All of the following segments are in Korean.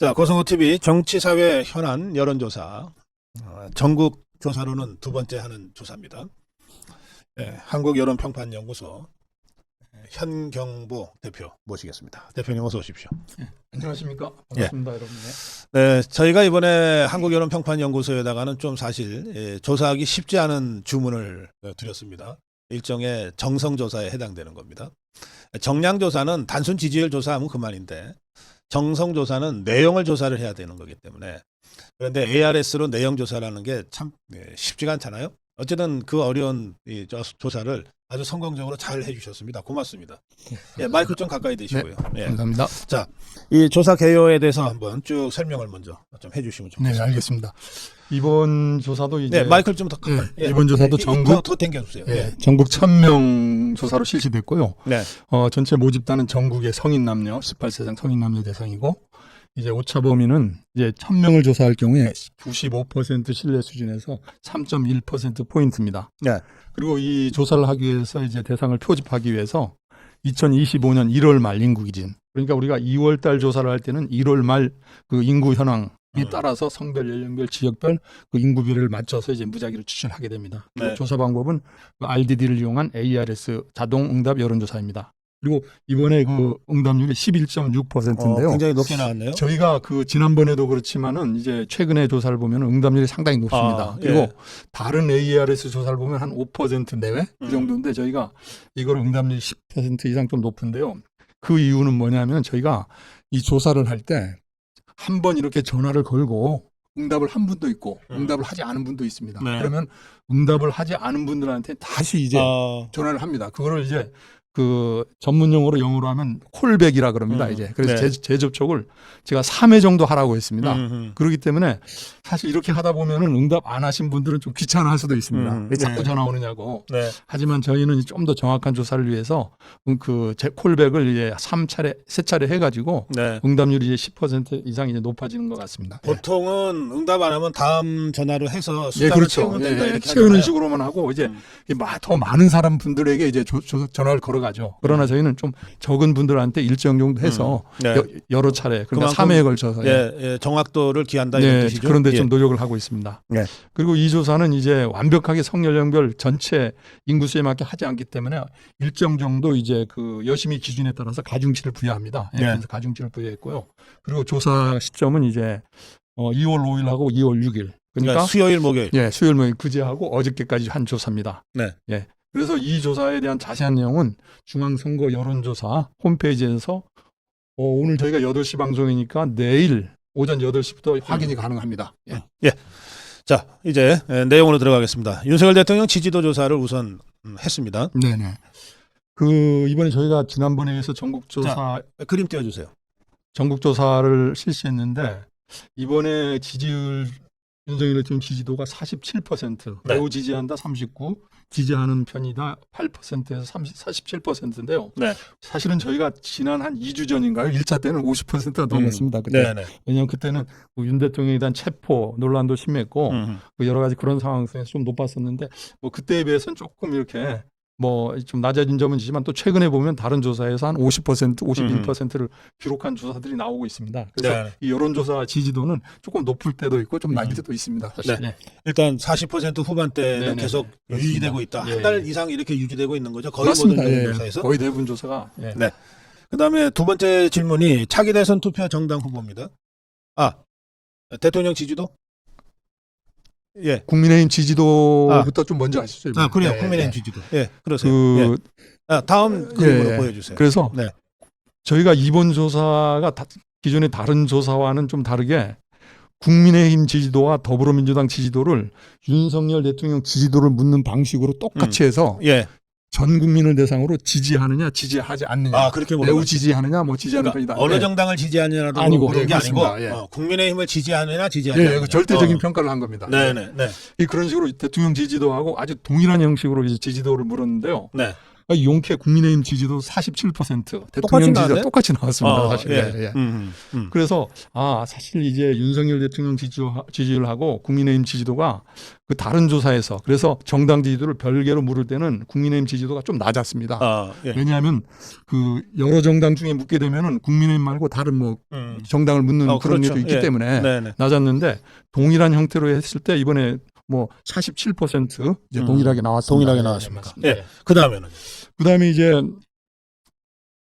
자, 고성호 TV 정치 사회 현안 여론조사 어, 전국 조사로는 두 번째 하는 조사입니다. 예, 한국 여론 평판 연구소 예, 현경보 대표 모시겠습니다. 대표님 어서 오십시오. 안녕하십니까. 반갑습니다, 여러분. 네. 네, 저희가 이번에 한국 여론 평판 연구소에다가는 좀 사실 예, 조사하기 쉽지 않은 주문을 어, 드렸습니다. 일종의 정성 조사에 해당되는 겁니다. 정량 조사는 단순 지지율 조사하면 그만인데 정성 조사는 내용을 조사를 해야 되는 거기 때문에 그런데 ARS로 내용 조사라는 게 참 쉽지가 않잖아요. 어쨌든 그 어려운 이 조- 조사를 아주 성공적으로 잘 해주셨습니다. 고맙습니다. 예, 마이크 좀 가까이 대시고요. 예. 감사합니다. 이 조사 개요에 대해서 한번 쭉 설명을 먼저 좀 해주시면 네, 좋겠습니다. 알겠습니다. 이번 조사도 이제 네, 마이크를 좀더 가까이. 예, 이번 조사도 더, 전국 더 당겨주세요. 예, 예. 전국 1000명 조사로 실시됐고요. 네. 어, 전체 모집단은 전국의 성인 남녀 18세 이상 성인 남녀 대상이고 이제 오차 범위는 이제 1000명을 조사할 경우에 95% 신뢰 수준에서 3.1% 포인트입니다. 네. 그리고 이 조사를 하기 위해서 이제 대상을 표집하기 위해서 2025년 1월 말 인구 기준. 그러니까 우리가 2월 달 조사를 할 때는 1월 말 그 인구 현황에 음. 따라서 성별, 연령별, 지역별 그 인구 비례를 맞춰서 이제 무작위로 추천하게 됩니다. 네. 조사 방법은 그 RDD를 이용한 ARS 자동 응답 여론조사입니다. 그리고 이번에 그 응답률이 11.6%인데요. 어, 굉장히 높게 나왔네요. 저희가 그 지난번에도 그렇지만은 이제 최근에 조사를 보면 응답률이 상당히 높습니다. 아, 그리고 예. 다른 ARS 조사를 보면 한 5% 내외 음. 그 정도인데 저희가 이걸 응답률 10% 이상 좀 높은데요. 그 이유는 뭐냐면 저희가 이 조사를 할 때 한 번 이렇게 전화를 걸고 응답을 한 분도 있고 음. 응답을 하지 않은 분도 있습니다. 네. 그러면 응답을 하지 않은 분들한테 다시 이제 어, 전화를 합니다. 그거를 이제 그 전문 용어로 영어로 하면 콜백이라 그럽니다. 음, 이제 그래서 네. 재, 재접촉을 제가 3회 정도 하라고 했습니다. 음, 음. 그렇기 때문에 사실 이렇게 하다 보면은 응답 안 하신 분들은 좀 귀찮아할 수도 있습니다. 음, 왜 자꾸 네. 전화 오느냐고. 네. 하지만 저희는 좀 더 정확한 조사를 위해서 음, 그 제- 콜백을 이제 3차례, 세차례 해가지고 네. 응답률이 이제 10% 이상 이제 높아지는 것 같습니다. 보통은 응답 안 하면 다음 전화로 해서 예, 수당을 그렇죠. 채우면 된다 예, 이렇게 채우는 하잖아요. 식으로만 하고 이제 음. 더 많은 사람 분들에게 이제 조- 조- 전화를 걸어 가죠. 그러나 저희는 좀 적은 분들한테 일정 정도 해서 음. 네. 여, 여러 차례 그러니까 그만큼- 3회에 걸쳐서 예, 예, 정확도를 기한다 이런 네, 뜻이죠. 그런데 예. 좀 노력을 하고 있습니다. 네. 그리고 이 조사는 이제 완벽하게 성연령별 전체 인구수에 맞게 하지 않기 때문에 일정 정도 이제 그 여심이 기준에 따라서 가중치를 부여합니다. 예, 네. 그래서 가중치를 부여했고요. 그리고 조사 시점은 이제 어, 2월 5일하고 2월 6일. 그러니까 그러니까 수요일 목요일. 예, 수요일 뭐 그제하고 어저께까지 한 조사입니다. 네. 예. 그래서 이 조사에 대한 자세한 내용은 중앙선거 여론조사 홈페이지에서 어, 오늘 저희가 8시 방송이니까 내일 오전 8시부터 확인이 가능합니다. 예. 자, 이제 예, 내용으로 들어가겠습니다. 윤석열 대통령 지지도 조사를 우선 음, 했습니다. 네네. 그 이번에 저희가 지난번에 해서 전국 조사 그림 띄워주세요. 전국 조사를 실시했는데 이번에 지지율 윤석열 대통령 지지도가 47% 네. 매우 지지한다 39 지지하는 편이다 8%에서 30, 47%인데요. 네. 사실은 저희가 지난 한 2주 전인가요? 1차 때는 50%가 넘었습니다. 그때. 네, 네. 왜냐하면 그때는 뭐윤 대통령에 대한 체포 논란도 심했고 음. 그 여러 가지 그런 상황 속에서 좀 높았었는데 뭐 그때에 비해서는 조금 이렇게 뭐 좀 낮아진 점은 있지만 또 최근에 보면 다른 조사에서 한 50% 51%를 기록한 조사들이 나오고 있습니다. 그래서 네. 이 여론조사 지지도는 조금 높을 때도 있고 좀 낮을 때도 있습니다. 사실. 네. 일단 40% 후반대는 네, 네, 계속 네. 유지되고 있다. 예, 한달 예. 이상 이렇게 유지되고 있는 거죠. 거의 맞습니다. 모든 예. 조사에서. 거의 대부분 조사가 예. 네. 그다음에 두 번째 질문이 차기 대선 투표 정당 후보입니다. 아 대통령 지지도? 예. 국민의힘 지지도부터 좀 먼저 하시죠. 아 그래요. 예, 국민의힘 예. 지지도. 예. 그러세요. 그 예. 아, 다음 그림으로 예. 보여주세요. 그래서 네. 저희가 이번 조사가 다- 기존의 다른 조사와는 좀 다르게 국민의힘 지지도와 더불어민주당 지지도를 윤석열 대통령 지지도를 묻는 방식으로 똑같이 해서 예. 전 국민을 대상으로 지지하느냐 지지하지 않느냐 아 그렇게 매우 물어봤어요. 지지하느냐 뭐 지지하는 그러니까 편이다. 어느 네. 정당을 지지하느냐도 아니고, 그런 예, 게 아니고 그렇습니다. 예. 어, 국민의힘을 지지하느냐 예, 지지하느냐. 예, 그 절대적인 어. 평가를 한 겁니다. 네네 네. 이 그런 식으로 대통령 지지도하고 아주 동일한 형식으로 이제 지지도를 물었는데요. 네. 아, 용케 국민의힘 지지도 47% 대통령 나왔네? 똑같이 나왔습니다. 어, 사실. 예. 예, 예. 음, 음, 음. 그래서 아 사실 이제 윤석열 대통령 지지, 지지율하고 국민의힘 지지도가 그 다른 조사에서 그래서 정당 지지도를 별개로 물을 때는 국민의힘 지지도가 좀 낮았습니다. 아, 예. 왜냐하면 그 여러 정당 중에 묻게 되면은 국민의힘 말고 다른 뭐 음. 정당을 묻는 어, 그런 그렇죠. 일도 있기 예. 때문에 네, 네. 낮았는데 동일한 형태로 했을 때 이번에 뭐47% 이제 음. 동일하게 나왔습니다. 동일하게 예, 나왔습니다. 맞습니다. 예. 그다음에는 그 다음에 이제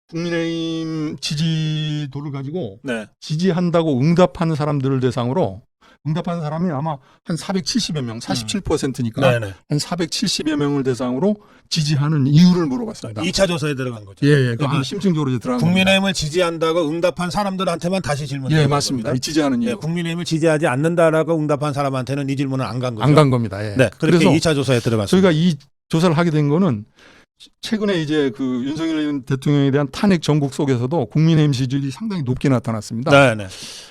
국민의힘 지지도를 가지고 네. 지지한다고 응답하는 사람들을 대상으로 응답하는 사람이 아마 한 470여 명, 47%니까 네, 네. 한 470여 명을 대상으로 지지하는 이유를 물어봤습니다. 2차 조사에 들어간 거죠. 예, 예. 그 그러니까 심층적으로 들어간 국민의힘을 지지한다고 응답한 사람들한테만 다시 질문. 겁니다. 예, 맞습니다. 이 지지하는 예, 이유. 국민의힘을 지지하지 않는다라고 응답한 사람한테는 이 질문은 안 간 거죠. 안 간 겁니다. 예. 네, 그래서 2차 조사에 들어갔습니다. 저희가 이 조사를 하게 된 거는 최근에 이제 그 윤석열 대통령에 대한 탄핵 전국 속에서도 국민의힘 지지율이 상당히 높게 나타났습니다. 네, 네.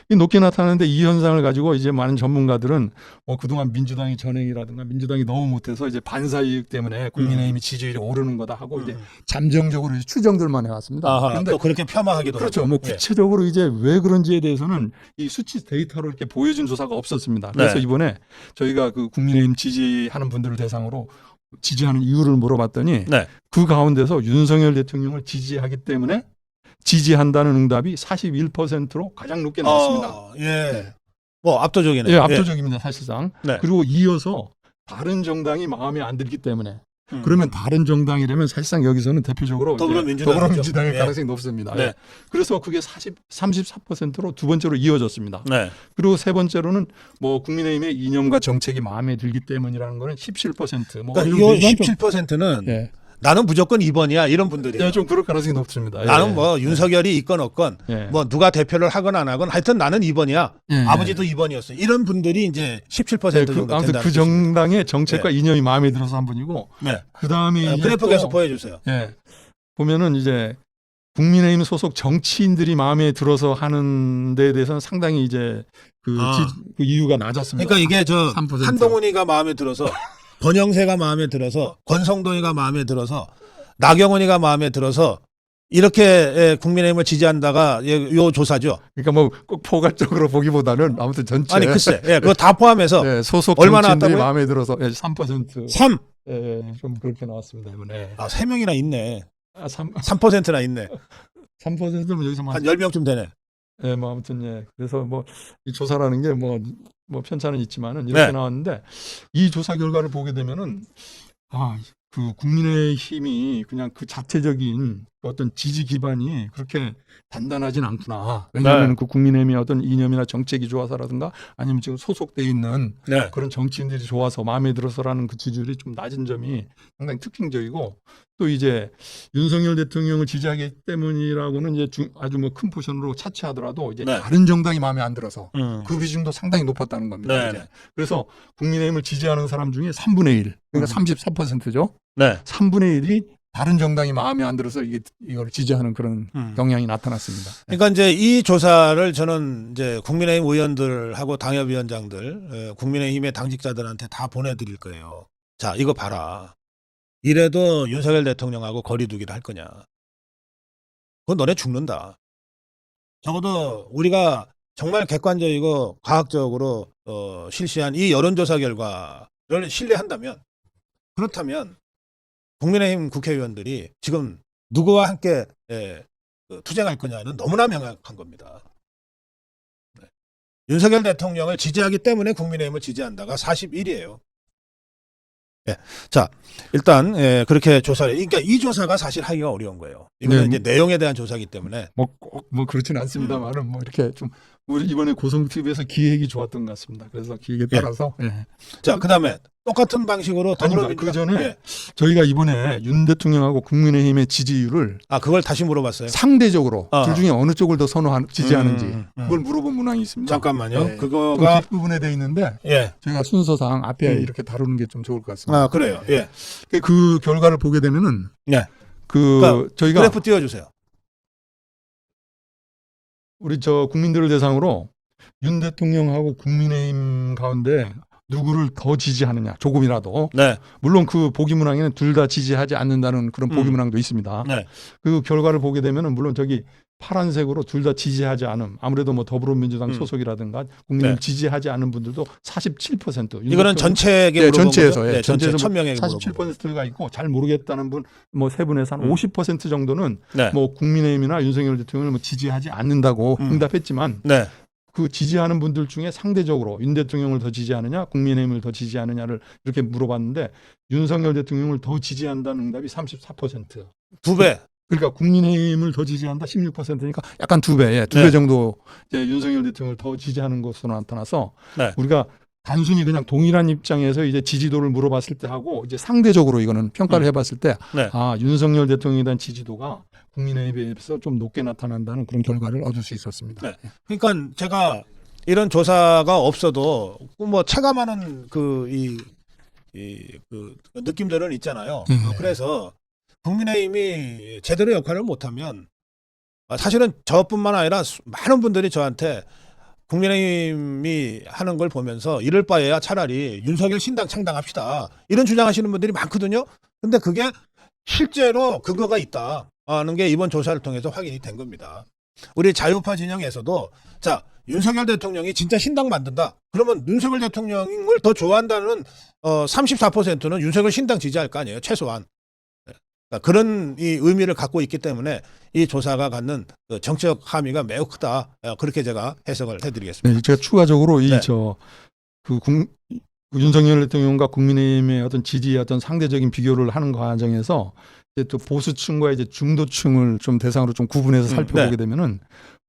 이 높게 나타나는데 이 현상을 가지고 이제 많은 전문가들은 어, 그동안 민주당의 전행이라든가 민주당이 너무 못해서 이제 반사 이익 때문에 국민의힘이 지지율이 오르는 거다 하고 이제 잠정적으로 이제 추정들만 해왔습니다. 음. 아하, 그런데 또 그렇게 폄하하기도 그렇죠. 하고. 뭐 예. 구체적으로 이제 왜 그런지에 대해서는 이 수치 데이터로 이렇게 보여준 조사가 없었습니다. 그래서 네. 이번에 저희가 그 국민의힘 지지하는 분들을 대상으로 지지하는 이유를 물어봤더니 네. 그 가운데서 윤석열 대통령을 지지하기 때문에 지지한다는 응답이 41%로 가장 높게 나왔습니다. 어, 예. 뭐 압도적이네요. 예, 압도적입니다, 사실상. 네. 그리고 이어서 다른 정당이 마음에 안 들기 때문에 음. 그러면 다른 정당이라면 사실상 여기서는 대표적으로 이제 더불어민주당이죠. 더불어민주당일 예. 가능성이 높습니다. 네. 예. 그래서 그게 40, 34%로 두 번째로 이어졌습니다. 네. 그리고 세 번째로는 뭐 국민의힘의 이념과 정책이 마음에 들기 때문이라는 거는 17%. 뭐 그러니까 이 좀- 17%는 예. 나는 무조건 2번이야 이런 분들이에요. 예, 좀 그럴 가능성이 높습니다. 예. 나는 뭐 윤석열이 있건 없건 예. 뭐 누가 대표를 하건 안 하건 하여튼 나는 2번이야. 예. 아버지도 2번이었어요. 이런 분들이 이제 17% 예, 정도 그, 아무튼 된다는 그. 정당의 정책과 이념이 마음에 들어서 한 분이고 네. 그 다음에 어, 그래프 계속 보여주세요. 예. 보면은 이제 국민의힘 소속 정치인들이 마음에 들어서 하는 데에 대해서는 상당히 이제 그, 아. 지- 그 이유가 낮았습니다. 그러니까 이게 저 3%. 한동훈이가 마음에 들어서 권영세가 마음에 들어서 권성동이가 마음에 들어서 나경원이가 마음에 들어서 이렇게 예, 국민의힘을 지지한다가 예, 요 조사죠. 그러니까 뭐 꼭 포괄적으로 보기보다는 아무튼 전체 아니 글쎄, 예, 그거 다 포함해서 예, 소속 얼마나 나왔다고요? 마음에 들어서 예, 3% 3. 예, 좀 그렇게 나왔습니다 이번에. 아, 3명이나 있네. 아, 3 3%나 있네. 3%면 여기서 뭐한 10명쯤 되네. 예, 뭐 아무튼 예. 그래서 뭐 이 조사라는 게 뭐 뭐 편차는 있지만은 이렇게 네. 나왔는데 이 조사 결과를 보게 되면은 아, 그 국민의 힘이 그냥 그 자체적인 어떤 지지 기반이 그렇게 단단하진 않구나. 왜냐하면 네. 그 국민의힘의 어떤 이념이나 정책이 좋아서라든가 아니면 지금 소속돼 있는 네. 그런 정치인들이 좋아서 마음에 들어서라는 그 지지율이 좀 낮은 점이 상당히 특징적이고 또 이제 윤석열 대통령을 지지하기 때문이라고는 이제 중- 아주 뭐 큰 포션으로 차치하더라도 이제 네. 다른 정당이 마음에 안 들어서 음. 그 비중도 상당히 높았다는 겁니다. 네. 네. 그래서 국민의힘을 지지하는 사람 중에 3분의 1, 그러니까 음. 34%죠. 네. 3분의 1이 다른 정당이 마음에 안 들어서 이게 이걸 지지하는 그런 음. 경향이 나타났습니다. 그러니까 이제 이 조사를 저는 이제 국민의힘 의원들하고 당협위원장들, 에, 국민의힘의 당직자들한테 다 보내드릴 거예요. 자, 이거 봐라. 이래도 윤석열 대통령하고 거리두기를 할 거냐. 그건 너네 죽는다. 적어도 우리가 정말 객관적이고 과학적으로 어, 실시한 이 여론조사 결과를 신뢰한다면 그렇다면 국민의힘 국회의원들이 지금 누구와 함께 예, 그 투쟁할 거냐는 너무나 명확한 겁니다. 네. 윤석열 대통령을 지지하기 때문에 국민의힘을 지지한다가 41이에요. 예. 자, 일단 예, 그렇게 조사를 그러니까 이 조사가 사실 하기가 어려운 거예요. 이거는 네. 이제 내용에 대한 조사이기 때문에 뭐꼭뭐 그렇지는 않습니다만은 뭐 이렇게 좀 우리 이번에 고성 TV에서 기획이 좋았던 것 같습니다. 그래서 기획에 예. 따라서 예. 자, 그다음에 똑같은 방식으로. 더불어민주당- 그 전에 예. 저희가 이번에 윤 대통령하고 국민의힘의 지지율을 아, 그걸 다시 물어봤어요. 상대적으로 어. 둘 중에 어느 쪽을 더 선호한 지지하는지 음, 음, 음. 그걸 물어본 문항이 있습니다. 잠깐만요. 네. 그거가 그 뒷부분에 돼 있는데 예. 저희가 순서상 앞에 음. 이렇게 다루는 게 좀 좋을 것 같습니다. 아, 그래요. 예. 그 결과를 보게 되면은 네. 그 그러니까 저희가 그래프 띄워 주세요. 우리 저 국민들을 대상으로 윤 대통령하고 국민의힘 가운데 누구를 더 지지하느냐 조금이라도 네. 물론 그 보기 문항에는 둘 다 지지하지 않는다는 그런 보기 음. 문항도 있습니다. 네. 그 결과를 보게 되면은 물론 저기 파란색으로 둘 다 지지하지 않음 아무래도 뭐 더불어민주당 음. 소속이라든가 국민을 네. 지지하지 않은 분들도 47% 이거는 전체에게 네, 물어본 전체에서, 거죠? 예, 네, 전체 천 명에게 물어본 47%가 있고 잘 모르겠다는 분 뭐 세 분에서 한 음. 50% 정도는 네. 뭐 국민의힘이나 윤석열 대통령을 뭐 지지하지 않는다고 음. 응답했지만 네. 그 지지하는 분들 중에 상대적으로 윤 대통령을 더 지지하느냐 국민의힘을 더 지지하느냐를 이렇게 물어봤는데 윤석열 대통령을 더 지지한다는 응답이 34%. 두 배. 그러니까 국민의힘을 더 지지한다 16%니까 약간 두 배, 예, 두 네. 배 정도 이제 윤석열 대통령을 더 지지하는 것으로 나타나서 네. 우리가 단순히 그냥 동일한 입장에서 이제 지지도를 물어봤을 때 하고 이제 상대적으로 이거는 평가를 음. 해봤을 때 네. 아 윤석열 대통령에 대한 지지도가 국민의힘에 비해서 좀 높게 나타난다는 그런 결과를 얻을 수 있었습니다. 네. 그러니까 제가 이런 조사가 없어도 뭐 체감하는 그 이 이, 그 느낌들은 있잖아요. 네. 어, 그래서 국민의힘이 제대로 역할을 못하면 아, 사실은 저뿐만 아니라 수- 많은 분들이 저한테 국민의힘이 하는 걸 보면서 이럴 바에야 차라리 윤석열 신당 창당합시다. 이런 주장하시는 분들이 많거든요. 근데 그게 실제로 근거가 있다 하는 게 이번 조사를 통해서 확인이 된 겁니다. 우리 자유파 진영에서도 자 윤석열 대통령이 진짜 신당 만든다. 그러면 윤석열 대통령을 더 좋아한다는 어 34%는 윤석열 신당 지지할 거 아니에요. 최소한. 네. 그러니까 그런 이 의미를 갖고 있기 때문에 이 조사가 갖는 그 정치적 함의가 매우 크다. 어, 그렇게 제가 해석을 해드리겠습니다. 네, 제가 추가적으로 네. 이저그 윤석열 대통령과 국민의힘의 어떤 지지의 어떤 상대적인 비교를 하는 과정에서 이제 또 보수층과 이제 중도층을 좀 대상으로 좀 구분해서 음, 살펴보게 네. 되면은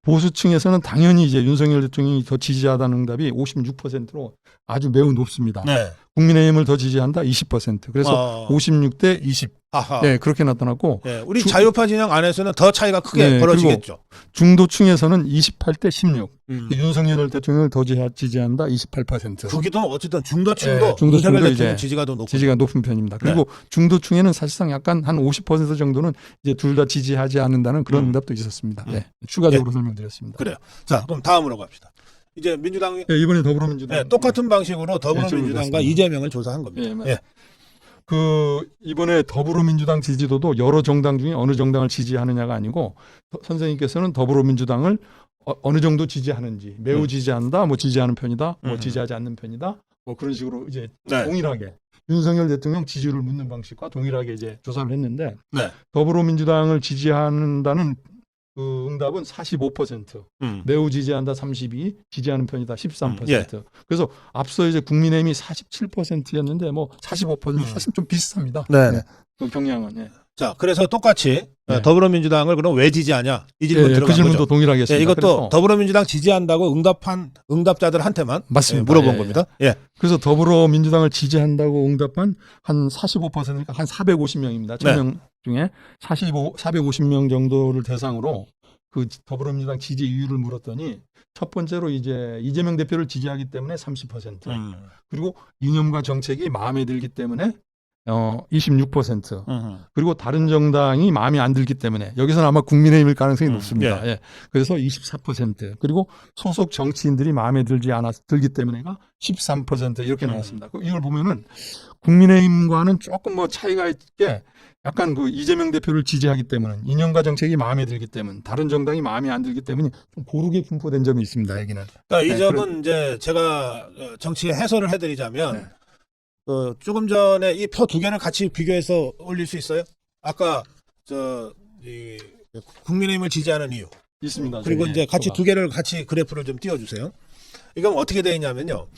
보수층에서는 당연히 이제 윤석열 대통령이 더 지지하다는 응답이 56%로 아주 매우 높습니다. 네. 국민의힘을 더 지지한다 20%. 그래서 어, 56대 20. 아하. 네, 그렇게 나타났고 네, 우리 주- 자유파 진영 안에서는 더 차이가 크게 네, 벌어지겠죠. 중도층에서는 28대 16. 음. 윤석열 대통령을 더 지- 지지한다 28%. 거기도 어쨌든 중도층도 네, 중도층도 대통령 이제 지지가 더 높고 지지가 높은 편입니다. 그리고 네. 중도층에는 사실상 약간 한 50% 정도는 이제 둘 다 지지하지 않는다는 그런 음. 응답도 있었습니다. 음. 네, 추가적으로 설명드렸습니다. 그래요. 자, 그럼 다음으로 갑시다. 이제 민주당이 네, 이번에 더불어민주당 네, 똑같은 방식으로 더불어민주당과 그렇습니다. 이재명을 조사한 겁니다. 예, 맞- 예. 그 이번에 더불어민주당 지지도도 여러 정당 중에 어느 정당을 지지하느냐가 아니고 더- 선생님께서는 더불어민주당을 어, 어느 정도 지지하는지 매우 음. 지지한다, 뭐 지지하는 편이다, 뭐 음. 지지하지 않는 편이다, 뭐 그런 식으로 이제 네. 동일하게 윤석열 대통령 지지를 묻는 방식과 동일하게 이제 조사를 했는데 네. 더불어민주당을 지지한다는 그 응답은 45%, 음. 매우 지지한다 32, 지지하는 편이다 13%. 음, 예. 그래서 앞서 이제 국민의힘이 47%였는데 뭐 45% 음. 사실 좀 비슷합니다. 네, 네. 그 경향은. 예. 자, 그래서 똑같이 어, 네. 더불어민주당을 그럼 왜 지지하냐? 이 질문 예, 예, 들어간 그 질문도 거죠. 동일하게 예, 했습니다. 이것도 그래서, 더불어민주당 지지한다고 응답한 응답자들한테만 맞습니다. 예, 물어본 예, 겁니다. 예. 그래서 더불어민주당을 지지한다고 응답한 한 45%니까 한 450명입니다. 네. 1000명 중에 45, 450명 정도를 대상으로 그 더불어민주당 지지 이유를 물었더니 첫 번째로 이제 이재명 대표를 지지하기 때문에 30%. 음. 그리고 이념과 정책이 마음에 들기 때문에 어 26%. 음. 그리고 다른 정당이 마음에 안 들기 때문에 여기서는 아마 국민의힘일 가능성이 음, 높습니다. 예. 그래서 24% 그리고 소속 정치인들이 마음에 들지 않았 들기 때문에가 13% 이렇게 음. 나왔습니다. 그 이걸 보면은 국민의힘과는 조금 뭐 차이가 있게 약간 그 이재명 대표를 지지하기 때문에 이념과 정책이 마음에 들기 때문 다른 정당이 마음에 안 들기 때문에 좀 고르게 분포된 점이 있습니다. 여기는. 그러니까 이 네, 점은 이제 제가 어, 정치의 해설을 해드리자면 네. 어, 조금 전에 이 표 두 개를 같이 비교해서 올릴 수 있어요? 아까 저 이, 국민의힘을 지지하는 이유 있습니다. 그리고. 이제 같이. 두 개를 같이 그래프를 좀 띄워주세요. 이건 어떻게 되어 있냐면요.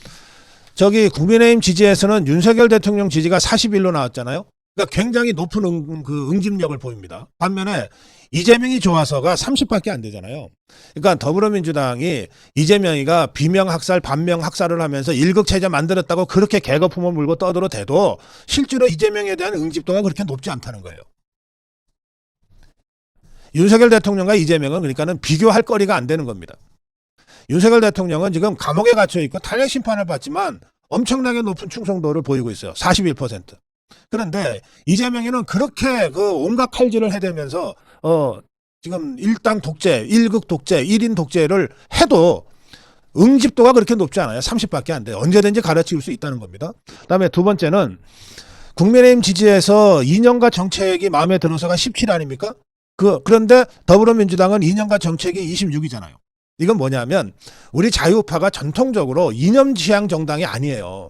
저기 국민의힘 지지에서는 윤석열 대통령 지지가 41로 나왔잖아요. 그러니까 굉장히 높은 응, 그 응집력을 보입니다. 반면에 이재명이 좋아서가 30밖에 안 되잖아요. 그러니까 더불어민주당이 이재명이가 비명 학살, 반명 학살을 하면서 일극 체제 만들었다고 그렇게 개거품을 물고 떠들어 대도 실제로 이재명에 대한 응집도가 그렇게 높지 않다는 거예요. 윤석열 대통령과 이재명은 그러니까는 비교할 거리가 안 되는 겁니다. 윤석열 대통령은 지금 감옥에 gat혀 있고 탄핵 심판을 받지만 엄청나게 높은 충성도를 보이고 있어요. 41%. 그런데 이재명이는 그렇게 그 온갖 칼질을 해대면서 어 지금 일당 독재, 일극 독재, 일인 독재를 해도 응집도가 그렇게 높지 않아요. 30밖에 안 돼요. 언제든지 갈아치울 수 있다는 겁니다. 그다음에 두 번째는 국민의힘 지지에서 이념과 정책이 마음에 들어서가 17 아닙니까? 그 그런데 더불어민주당은 이념과 정책이 26이잖아요. 이건 뭐냐면 우리 자유파가 전통적으로 이념 지향 정당이 아니에요.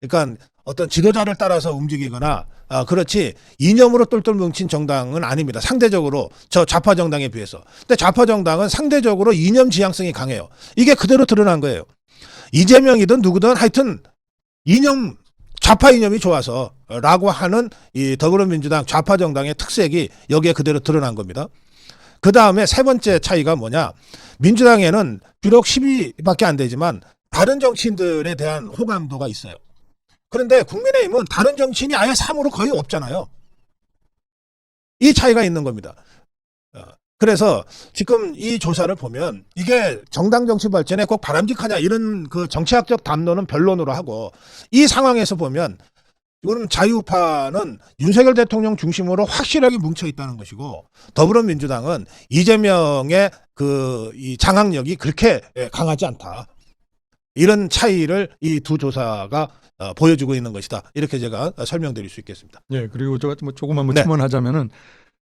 그러니까 어떤 지도자를 따라서 움직이거나 아, 그렇지 이념으로 똘똘 뭉친 정당은 아닙니다. 상대적으로 저 좌파 정당에 비해서. 근데 좌파 정당은 상대적으로 이념 지향성이 강해요. 이게 그대로 드러난 거예요. 이재명이든 누구든 하여튼 이념 좌파 이념이 좋아서 라고 하는 이 더불어민주당 좌파 정당의 특색이 여기에 그대로 드러난 겁니다. 그 다음에 세 번째 차이가 뭐냐? 민주당에는 비록 10위밖에 안 되지만 다른 정치인들에 대한 호감도가 있어요. 그런데 국민의힘은 다른 정치인이 아예 3으로 거의 없잖아요. 이 차이가 있는 겁니다. 어, 그래서 지금 이 조사를 보면 이게 정당 정치 발전에 꼭 바람직하냐 이런 그 정치학적 담론은 변론으로 하고 이 상황에서 보면 이거는 자유파는 윤석열 대통령 중심으로 확실하게 뭉쳐 있다는 것이고 더불어민주당은 이재명의 그 이 장악력이 그렇게 예, 강하지 않다. 이런 차이를 이 두 조사가 어, 보여주고 있는 것이다. 이렇게 제가 설명드릴 수 있겠습니다. 예, 그리고 제가 뭐 조금만 뭐 네. 첨언하자면은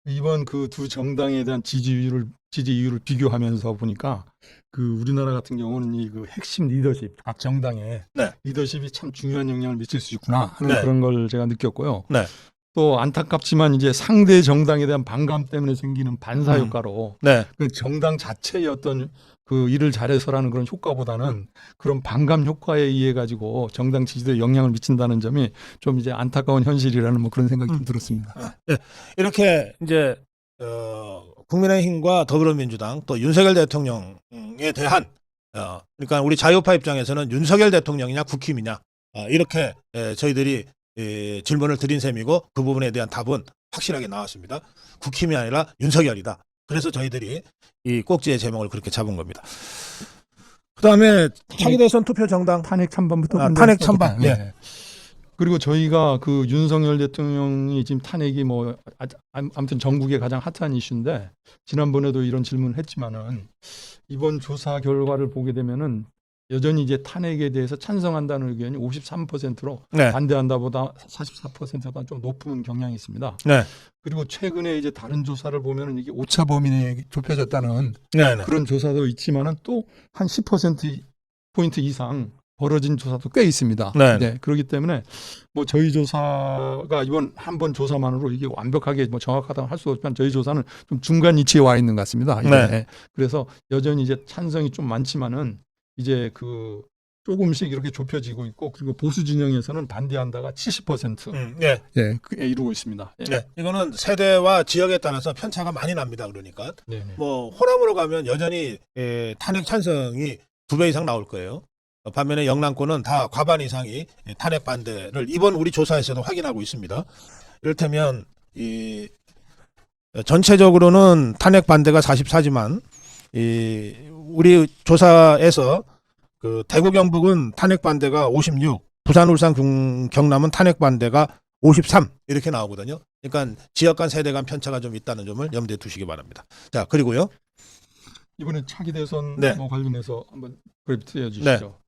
이번 그 두 정당에 대한 지지율을 지지율을 비교하면서 보니까 그 우리나라 같은 경우는 이 그 핵심 리더십 각 정당의 네. 리더십이 참 중요한 영향을 미칠 수 있구나 하는 네. 그런 걸 제가 느꼈고요. 네. 또 안타깝지만 이제 상대 정당에 대한 반감 때문에 생기는 반사 음. 효과로 네, 그 정당 자체의 어떤 그 일을 잘해서라는 그런 효과보다는 그런 반감 효과에 의해 가지고 정당 지지도에 영향을 미친다는 점이 좀 이제 안타까운 현실이라는 뭐 그런 생각이 좀 들었습니다. 이렇게 이제 어, 국민의힘과 더불어민주당 또 윤석열 대통령에 대한 어, 그러니까 우리 자유파 입장에서는 윤석열 대통령이냐 국힘이냐 어, 이렇게 에, 저희들이 에, 질문을 드린 셈이고 그 부분에 대한 답은 확실하게 나왔습니다. 국힘이 아니라 윤석열이다. 그래서 저희들이 이 꼭지의 제목을 그렇게 잡은 겁니다. 그다음에 차기 대선 투표 정당 탄핵 찬반부터 아, 탄핵? 찬반, 네. 예. 그리고 저희가 그 윤석열 대통령이 지금 탄핵이 뭐 아- 아- 아무튼 전국의 가장 핫한 이슈인데 지난번에도 이런 질문을 했지만은 이번 조사 결과를 보게 되면은 여전히 이제 탄핵에 대해서 찬성한다는 의견이 53%로 네. 반대한다보다 44%보다 좀 높은 경향이 있습니다. 네. 그리고 최근에 이제 다른 조사를 보면은 이게 오차 범위 내에 좁혀졌다는 네, 네. 그런 조사도 있지만은 또 한 10% 포인트 이상 벌어진 조사도 꽤 있습니다. 네. 그렇기 때문에 뭐 저희 조사가 이번 한 번 조사만으로 이게 완벽하게 뭐 정확하다고 할 수 없지만 저희 조사는 좀 중간 위치에 와 있는 것 같습니다. 이게. 네. 그래서 여전히 이제 찬성이 좀 많지만은 이제 그 조금씩 이렇게 좁혀지고 있고 그리고 보수 진영에서는 반대한다가 70% 음, 네. 예, 그게 이루고 있습니다. 예. 네. 이거는 세대와 지역에 따라서 편차가 많이 납니다. 그러니까 네, 네. 뭐 호남으로 가면 여전히 에, 탄핵 찬성이 두 배 이상 나올 거예요. 어, 반면에 영남권은 다 과반 이상이 예, 탄핵 반대를 이번 우리 조사에서도 확인하고 있습니다. 이를테면 이 어, 전체적으로는 탄핵 반대가 44지만 이 우리 조사에서 그 대구 경북은 탄핵 반대가 56, 부산 울산 경- 경남은 탄핵 반대가 53 이렇게 나오거든요. 그러니까 지역 간 세대 간 편차가 좀 있다는 점을 염두에 두시기 바랍니다. 자, 그리고요. 이번에 차기 대선 네. 뭐 관련해서 한번 그래프트 해주시죠.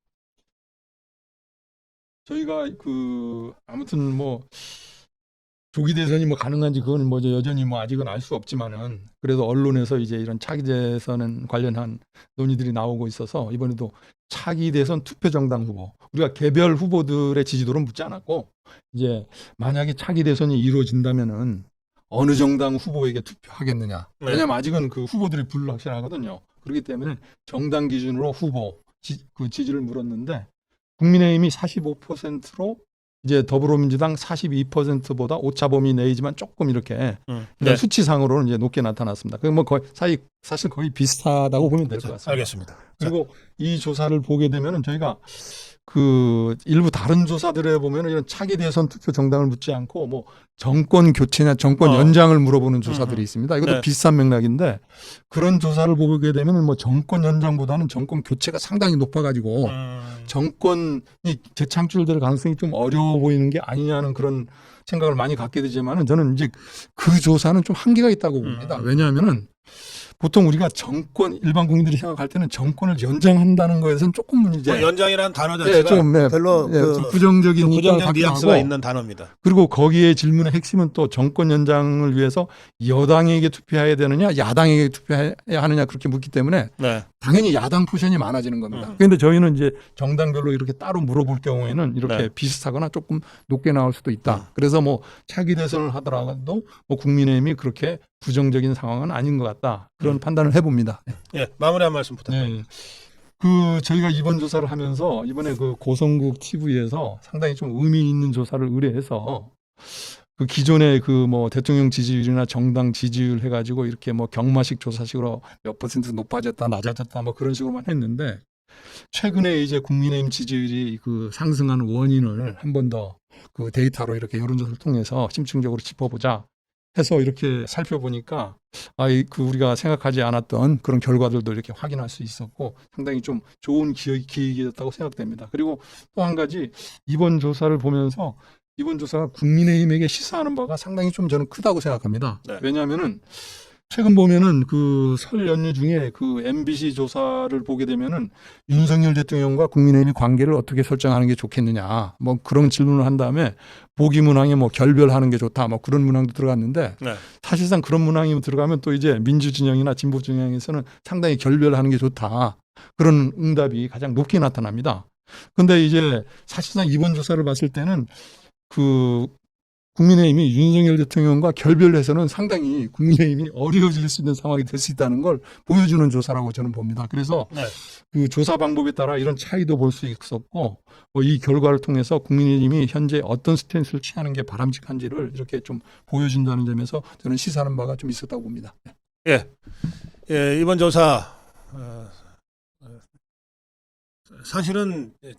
저희가 그 아무튼 뭐 조기 대선이 뭐 가능한지 그건 뭐 여전히 뭐 아직은 알 수 없지만은 그래도 언론에서 이제 이런 차기 대선 관련한 논의들이 나오고 있어서 이번에도 차기 대선 투표 정당 후보 우리가 개별 후보들의 지지도를 묻지 않았고 이제 만약에 차기 대선이 이루어진다면은 어느 정당 후보에게 투표하겠느냐. 네. 왜냐면 아직은 그 후보들이 불확실하거든요. 그렇기 때문에 정당 기준으로 후보 지, 그 지지를 물었는데 국민의힘이 45%로 이제 더불어민주당 42%보다 오차 범위 내이지만 조금 이렇게 음, 이런 수치상으로는 이제 높게 나타났습니다. 그뭐 거의 사이 사실 거의 비슷하다고 보면 될 것 같습니다. 알겠습니다. 그리고 이 조사를 보게 되면은 저희가 그 일부 다른 조사들에 보면은 이런 차기 대선 투표 정당을 묻지 않고 뭐 정권 교체냐 정권 어. 연장을 물어보는 조사들이 음흠. 있습니다. 이것도 네. 비슷한 맥락인데 그런 조사를 보게 되면은 뭐 정권 연장보다는 정권 교체가 상당히 높아가지고 음, 정권이 재창출될 가능성이 좀 어려워 보이는 게 아니냐는 그런 생각을 많이 갖게 되지만은 저는 이제 그 조사는 좀 한계가 있다고 봅니다. 음. 왜냐하면은 보통 우리가 정권 일반 국민들이 생각할 때는 정권을 연장한다는 거에서는 조금 이제 뭐 연장이라는 단어 예, 자체가 좀 예, 별로 예, 그좀 부정적인 부정적 뉘앙스가 하고 있는 단어입니다. 그리고 거기에 질문의 핵심은 또 정권 연장을 위해서 여당에게 투표해야 되느냐 야당에게 투표해야 하느냐 그렇게 묻기 때문에 네. 당연히 야당 포션이 많아지는 겁니다. 음. 그런데 저희는 이제 정당별로 이렇게 따로 물어볼 경우에는 이렇게 네. 비슷하거나 조금 높게 나올 수도 있다. 음. 그래서 뭐 차기 대선을 하더라도 뭐 국민의힘이 그렇게 부정적인 상황은 아닌 것 같다. 그런 음. 판단을 해봅니다. 예, 마무리 한 말씀 부탁드립니다. 네. 그 저희가 이번 조사를 하면서 이번에 그 고성국 TV에서 상당히 좀 의미 있는 조사를 의뢰해서 그 기존의 그 뭐 대통령 지지율이나 정당 지지율 해가지고 이렇게 뭐 경마식 조사식으로 몇 퍼센트 높아졌다 낮아졌다 뭐 그런 식으로만 했는데 최근에 이제 국민의힘 지지율이 그 상승하는 원인을 한 번 더 그 데이터로 이렇게 여론조사를 통해서 심층적으로 짚어보자 해서 이렇게 살펴보니까 아이 그 우리가 생각하지 않았던 그런 결과들도 이렇게 확인할 수 있었고 상당히 좀 좋은 기획, 기획이었다고 생각됩니다. 그리고 또 한 가지 이번 조사를 보면서 이번 조사가 국민의힘에게 시사하는 바가 상당히 좀 저는 크다고 생각합니다. 네. 왜냐하면은 최근 보면은 그 설 연휴 중에 그 MBC 조사를 보게 되면은 윤석열 대통령과 국민의힘이 관계를 어떻게 설정하는 게 좋겠느냐 뭐 그런 질문을 한 다음에 보기 문항에 뭐 결별하는 게 좋다 뭐 그런 문항도 들어갔는데 네. 사실상 그런 문항이 들어가면 또 이제 민주 진영이나 진보 진영에서는 상당히 결별하는 게 좋다. 그런 응답이 가장 높게 나타납니다. 근데 이제 사실상 이번 조사를 봤을 때는 그 국민의힘이 윤석열 대통령과 결별해서는 상당히 국민의힘이 어려워질 수 있는 상황이 될 수 있다는 걸 보여주는 조사라고 저는 봅니다. 그래서 네. 그 조사 방법에 따라 이런 차이도 볼 수 있었고 뭐 이 결과를 통해서 국민의힘이 현재 어떤 스탠스를 취하는 게 바람직한지를 이렇게 좀 보여준다는 점에서 저는 시사하는 바가 좀 있었다고 봅니다. 예. 예, 이번 조사 어, 어, 사실은 예,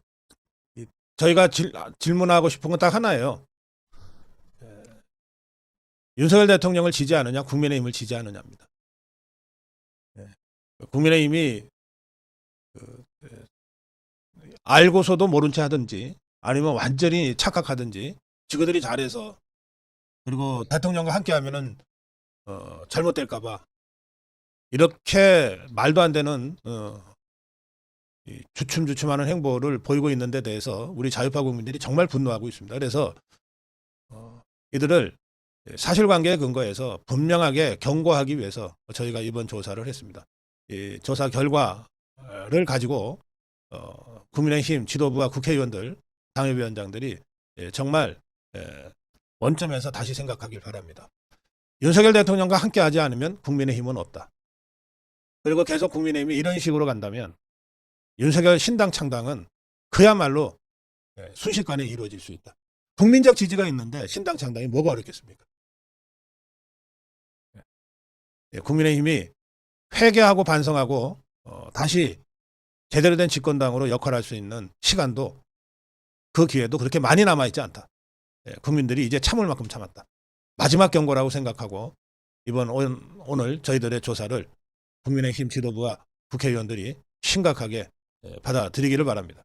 이- 저희가 질, 아, 질문하고 싶은 건 딱 하나예요. 예, 윤석열 대통령을 지지하느냐, 국민의힘을 지지하느냐입니다. 예, 국민의힘이 그, 예, 알고서도 모른 채 하든지 아니면 완전히 착각하든지 지그들이 잘해서 그리고 대통령과 함께 하면은 어, 잘못될까봐 이렇게 말도 안 되는 어, 이 주춤주춤하는 행보를 보이고 있는 데 대해서 우리 자유파 국민들이 정말 분노하고 있습니다. 그래서 어, 이들을 사실관계에 근거해서 분명하게 경고하기 위해서 저희가 이번 조사를 했습니다. 이 조사 결과를 가지고 어, 국민의힘 지도부와 국회의원들, 당협위원장들이 예, 정말 예, 원점에서 다시 생각하길 바랍니다. 윤석열 대통령과 함께하지 않으면 국민의힘은 없다. 그리고 계속 국민의힘이 이런 식으로 간다면 윤석열 신당 창당은 그야말로 예, 순식간에 이루어질 수 있다. 국민적 지지가 있는데 신당 창당이 뭐가 어렵겠습니까? 국민의힘이 회개하고 반성하고 어, 다시 제대로 된 집권당으로 역할할 수 있는 시간도 그 기회도 그렇게 많이 남아있지 않다. 예, 국민들이 이제 참을 만큼 참았다. 마지막 경고라고 생각하고 이번 오- 오늘 저희들의 조사를 국민의힘 지도부와 국회의원들이 심각하게 예, 받아들이기를 바랍니다.